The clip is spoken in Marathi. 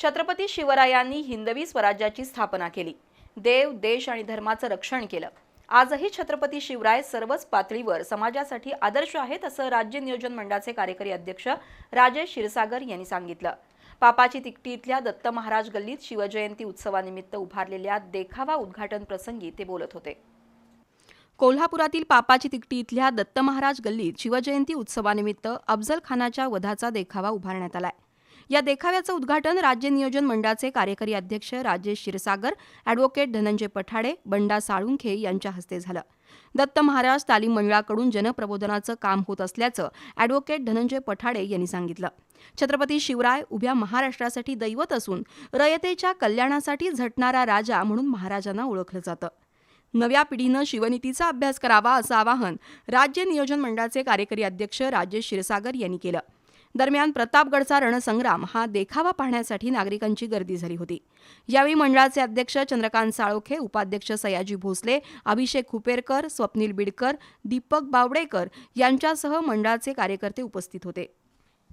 छत्रपती शिवरायांनी हिंदवी स्वराज्याची स्थापना केली. देव देश आणि धर्माचं रक्षण केलं. आजही छत्रपती शिवराय सर्वच पातळीवर समाजासाठी आदर्श आहेत असं राज्य नियोजन मंडळाचे कार्यकारी अध्यक्ष राजेश क्षीरसागर यांनी सांगितलं. पापाची तिकटी इथल्या दत्त महाराज गल्लीत शिवजयंती उत्सवानिमित्त उभारलेल्या देखावा उद्घाटन प्रसंगी ते बोलत होते. कोल्हापुरातील पापाची तिकटी इथल्या दत्त महाराज गल्लीत शिवजयंती उत्सवानिमित्त अफजल खानाच्या वधाचा देखावा उभारण्यात आलाय. या देखाव्याचं उद्घाटन राज्य नियोजन मंडळाचे कार्यकारी अध्यक्ष राजेश क्षीरसागर अॅडव्होकेट धनंजय पठाडे बंडा साळुंखे यांच्या हस्ते झालं. दत्त महाराज तालीम मंडळाकडून जनप्रबोधनाचं काम होत असल्याचं अॅडव्होकेट धनंजय पठाडे यांनी सांगितलं. छत्रपती शिवराय उभ्या महाराष्ट्रासाठी दैवत असून रयतेच्या कल्याणासाठी झटणारा राजा म्हणून महाराजांना ओळखलं जातं. नव्या पिढीनं शिवनीतीचा अभ्यास करावा असं आवाहन राज्य नियोजन मंडळाचे कार्यकारी अध्यक्ष राजेश क्षीरसागर यांनी केलं. दरम्यान प्रतापगडचा रणसंग्राम हा देखावा पाहण्यासाठी नागरिकांची गर्दी झाली होती. यावेळी मंडळाचे अध्यक्ष चंद्रकांत साळोखे उपाध्यक्ष सयाजी भोसले अभिषेक खुपेरकर स्वप्नील बिडकर दीपक बावडेकर यांच्यासह मंडळाचे कार्यकर्ते उपस्थित होते.